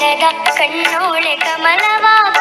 Sharada ಕಣ್ಣೋಳೆ ಕಮಲವಾ